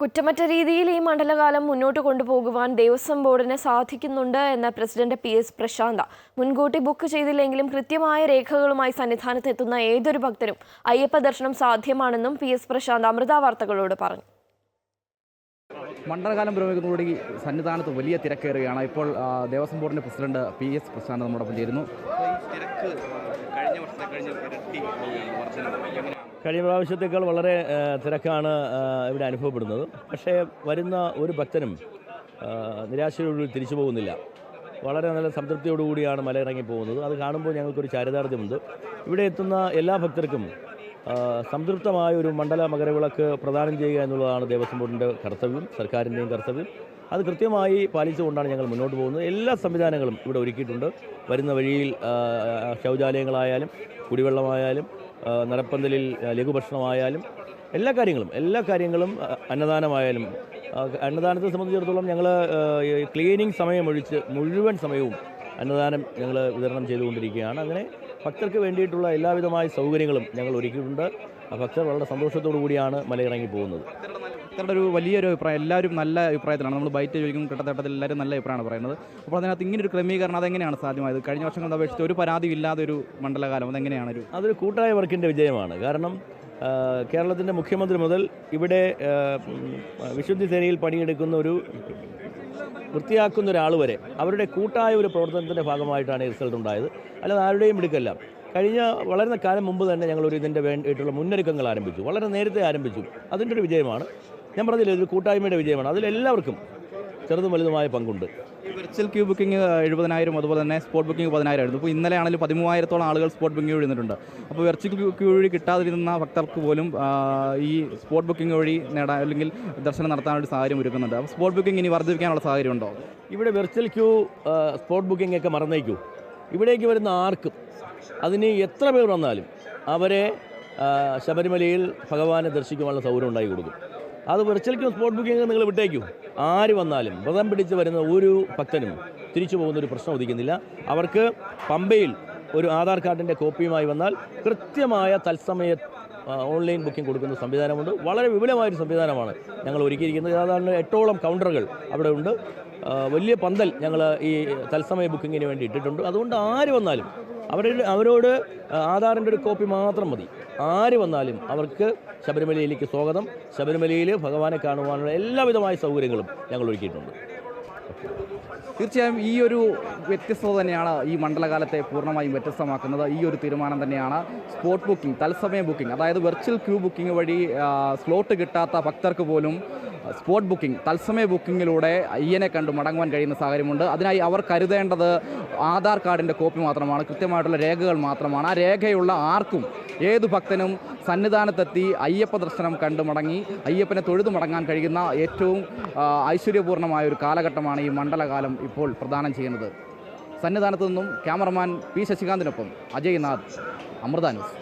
കുറ്റമറ്റ രീതിയിൽ ഈ മണ്ഡലകാലം മുന്നോട്ട് കൊണ്ടുപോകുവാൻ ദേവസ്വം ബോർഡിന് സാധിക്കുന്നുണ്ട് എന്ന പ്രസിഡന്റ് പി എസ് പ്രശാന്ത. മുൻകൂട്ടി ബുക്ക് ചെയ്തില്ലെങ്കിലും കൃത്യമായ രേഖകളുമായി സന്നിധാനത്ത് എത്തുന്ന ഏതൊരു ഭക്തരും അയ്യപ്പ ദർശനം സാധ്യമാണെന്നും പി എസ് പ്രശാന്ത് അമൃത വാർത്തകളോട് പറഞ്ഞു. മണ്ഡലകാലം പുരോഗമിക്കുന്നതോടെ സന്നിധാനത്ത് വലിയ തിരക്കേറുകയാണ്. ഇപ്പോൾ ദേവസ്വം ബോർഡിന്റെ പ്രസിഡന്റ് പി എസ് പ്രശാന്ത് നമ്മോടൊപ്പം ചേരുന്നു. തിരക്ക് കഴിഞ്ഞ വർഷത്തെ കഴിഞ്ഞ ഇരട്ടി കഴിഞ്ഞ പ്രാവശ്യത്തേക്കാൾ വളരെ തിരക്കാണ് ഇവിടെ അനുഭവപ്പെടുന്നത്. പക്ഷേ വരുന്ന ഒരു ഭക്തനും നിരാശയോടുകൂടി തിരിച്ചു പോകുന്നില്ല. വളരെ നല്ല സംതൃപ്തിയോടുകൂടിയാണ് മലയിറങ്ങി പോകുന്നത്. അത് കാണുമ്പോൾ ഞങ്ങൾക്കൊരു ചാരിതാർത്ഥ്യമുണ്ട്. ഇവിടെ എത്തുന്ന എല്ലാ ഭക്തർക്കും സംതൃപ്തമായ ഒരു മണ്ഡല മകരവിളക്ക് പ്രദാനം ചെയ്യുക എന്നുള്ളതാണ് ദേവസ്വം ബോർഡിന്റെ കർത്തവ്യം സർക്കാരിന്റെയും കർത്തവ്യം. അത് കൃത്യമായി പാലിച്ചുകൊണ്ടാണ് ഞങ്ങൾ മുന്നോട്ട് പോകുന്നത്. എല്ലാ സംവിധാനങ്ങളും ഇവിടെ ഒരുക്കിയിട്ടുണ്ട്. വരുന്ന വഴിയിൽ ശൗചാലയങ്ങളായാലും കുടിവെള്ളമായാലും നടപ്പന്തലിൽ ലഘുഭക്ഷണമായാലും എല്ലാ കാര്യങ്ങളും എല്ലാ കാര്യങ്ങളും അന്നദാനമായാലും അന്നദാനത്തെ സംബന്ധിച്ചിടത്തോളം ഞങ്ങൾ ക്ലീനിങ് സമയം ഒഴിച്ച് മുഴുവൻ സമയവും അന്നദാനം ഞങ്ങൾ വിതരണം ചെയ്തുകൊണ്ടിരിക്കുകയാണ്. അങ്ങനെ ഭക്തർക്ക് വേണ്ടിയിട്ടുള്ള എല്ലാവിധമായ സൗകര്യങ്ങളും ഞങ്ങൾ ഒരുക്കിയിട്ടുണ്ട്. ഭക്തർ വളരെ സന്തോഷത്തോടു കൂടിയാണ് മലയിറങ്ങി പോകുന്നത്. ഭക്തരുടെ ഒരു വലിയൊരു അഭിപ്രായം എല്ലാവരും നല്ല അഭിപ്രായത്തിലാണ്. നമ്മൾ ബൈറ്റ് ചോദിക്കും കിട്ടത്തട്ടത്തിൽ എല്ലാവരും നല്ല അഭിപ്രായമാണ് പറയുന്നത്. അപ്പോൾ അതിനകത്ത് ഇങ്ങനെ ഒരു ക്രമീകരണം അതെങ്ങനെയാണ് സാധ്യമായത്? കഴിഞ്ഞ വർഷങ്ങൾ അപേക്ഷിച്ച് ഒരു പരാതി ഇല്ലാതെ ഒരു മണ്ഡലകാലം അതെങ്ങനെയാണ് ഒരു അതൊരു കൂട്ടായ വർക്കിന്റെ വിജയമാണ്. കാരണം കേരളത്തിന്റെ മുഖ്യമന്ത്രി മുതൽ ഇവിടെ വിശുദ്ധി സേനയിൽ പണിയെടുക്കുന്ന ഒരു വൃത്തിയാക്കുന്ന ഒരാൾ വരെ അവരുടെ കൂട്ടായ ഒരു പ്രവർത്തനത്തിന്റെ ഭാഗമായിട്ടാണ് ഈ റിസൾട്ട് ഉണ്ടായത്. അല്ലാതെ ആരുടെയും എടുക്കല്ല കഴിഞ്ഞ വളരെ കാലം മുമ്പ് തന്നെ ഞങ്ങളൊരു ഇതിന്റെ വേണ്ടിയിട്ടുള്ള മുന്നൊരുക്കങ്ങൾ ആരംഭിച്ചു. വളരെ നേരത്തെ ആരംഭിച്ചു. അതിന്റെ ഒരു വിജയമാണ്. ഞാൻ പറഞ്ഞില്ലേ ഒരു കൂട്ടായ്മയുടെ വിജയമാണ്. അതിലെല്ലാവർക്കും ചെറുതും വലുതുമായ പങ്കുണ്ട്. വെർച്വൽ ക്യൂ ബുക്കിംഗ് എഴുപതിനായിരം അതുപോലെ തന്നെ സ്പോട്ട് ബുക്കിംഗ് പതിനായിരം ആയിരുന്നു. ഇപ്പോൾ ഇന്നലെ ആണെങ്കിലും പതിമൂവായിരത്തോളം ആളുകൾ സ്പോട്ട് ബുക്കിംഗ് വഴി നിന്നിട്ടുണ്ട് അപ്പോൾ വെർച്വൽ ക്യൂ ക്യൂ വഴി കിട്ടാതിരുന്ന ഭക്തർക്ക് പോലും ഈ സ്പോട്ട് ബുക്കിംഗ് വഴി നേടാൻ അല്ലെങ്കിൽ ദർശനം നടത്താനുള്ള സാഹചര്യം ഒരുക്കുന്നുണ്ട്. അപ്പോൾ സ്പോട്ട് ബുക്കിംഗ് ഇനി വർദ്ധിപ്പിക്കാനുള്ള സാഹചര്യം ഉണ്ടോ ഇവിടെ വെർച്വൽ ക്യൂ സ്പോട്ട് ബുക്കിംഗ് ഒക്കെ മറന്നേക്കൂ. ഇവിടേക്ക് വരുന്ന ആർക്കും അതിന് എത്ര പേർ വന്നാലും അവരെ ശബരിമലയിൽ ഭഗവാനെ ദർശിക്കുവാനുള്ള സൗകര്യം ഉണ്ടാക്കി കൊടുക്കും. അത് വെർച്വൽ ക്യൂ സ്പോട്ട് ബുക്കിംഗ് നിങ്ങൾ വിട്ടേക്കും. ആര് വന്നാലും വ്രതം പിടിച്ച് വരുന്ന ഒരു ഭക്തനും തിരിച്ചു പോകുന്ന ഒരു പ്രശ്നം ഉദിക്കുന്നില്ല. അവർക്ക് പമ്പയിൽ ഒരു ആധാർ കാർഡിന്റെ കോപ്പിയുമായി വന്നാൽ കൃത്യമായ തത്സമയ ഓൺലൈൻ ബുക്കിംഗ് കൊടുക്കുന്ന സംവിധാനമുണ്ട്. വളരെ വിപുലമായൊരു സംവിധാനമാണ് ഞങ്ങൾ ഒരുക്കിയിരിക്കുന്നത്. സാധാരണ എട്ടോളം കൗണ്ടറുകൾ അവിടെ ഉണ്ട്. വലിയ പന്തൽ ഞങ്ങൾ ഈ തത്സമയ ബുക്കിങ്ങിന് വേണ്ടി ഇട്ടിട്ടുണ്ട്. അതുകൊണ്ട് ആര് വന്നാലും അവരുടെ അവരോട് ആധാറിന്റെ ഒരു കോപ്പി മാത്രം മതി. ആര് വന്നാലും അവർക്ക് ശബരിമലയിലേക്ക് സ്വാഗതം. ശബരിമലയിൽ ഭഗവാനെ കാണുവാനുള്ള എല്ലാവിധമായ സൗകര്യങ്ങളും ഞങ്ങൾ ഒരുക്കിയിട്ടുണ്ട്. തീർച്ചയായും ഈ ഒരു വ്യത്യസ്തത തന്നെയാണ് ഈ മണ്ഡലകാലത്തെ പൂർണമായും വ്യത്യസ്തമാക്കുന്നത്. ഈ ഒരു തീരുമാനം തന്നെയാണ് സ്പോട്ട് ബുക്കിംഗ് തത്സമയ ബുക്കിംഗ് അതായത് വെർച്വൽ ക്യൂ ബുക്കിംഗ് വഴി സ്ലോട്ട് കിട്ടാത്ത ഭക്തർക്ക് പോലും സ്പോട്ട് ബുക്കിംഗ് തത്സമയ ബുക്കിങ്ങിലൂടെ അയ്യനെ കണ്ട് മടങ്ങുവാൻ കഴിയുന്ന സാഹചര്യമുണ്ട്. അതിനായി അവർ കരുതേണ്ടത് ആധാർ കാർഡിന്റെ കോപ്പി മാത്രമാണ് കൃത്യമായിട്ടുള്ള രേഖകൾ മാത്രമാണ്. ആ രേഖയുള്ള ആർക്കും ഏത് ഭക്തനും സന്നിധാനത്തെത്തി അയ്യപ്പ ദർശനം കണ്ടു മടങ്ങി അയ്യപ്പനെ തൊഴുതു മടങ്ങാൻ കഴിയുന്ന ഏറ്റവും ഐശ്വര്യപൂർണമായ ഒരു കാലഘട്ടമാണ് ഈ മണ്ഡലകാലം ഇപ്പോൾ പ്രദാനം ചെയ്യുന്നത്. സന്നിധാനത്തു നിന്നും ക്യാമറമാൻ പി ശശികാന്തിനൊപ്പം അജയ്നാഥ് അമൃത ന്യൂസ്.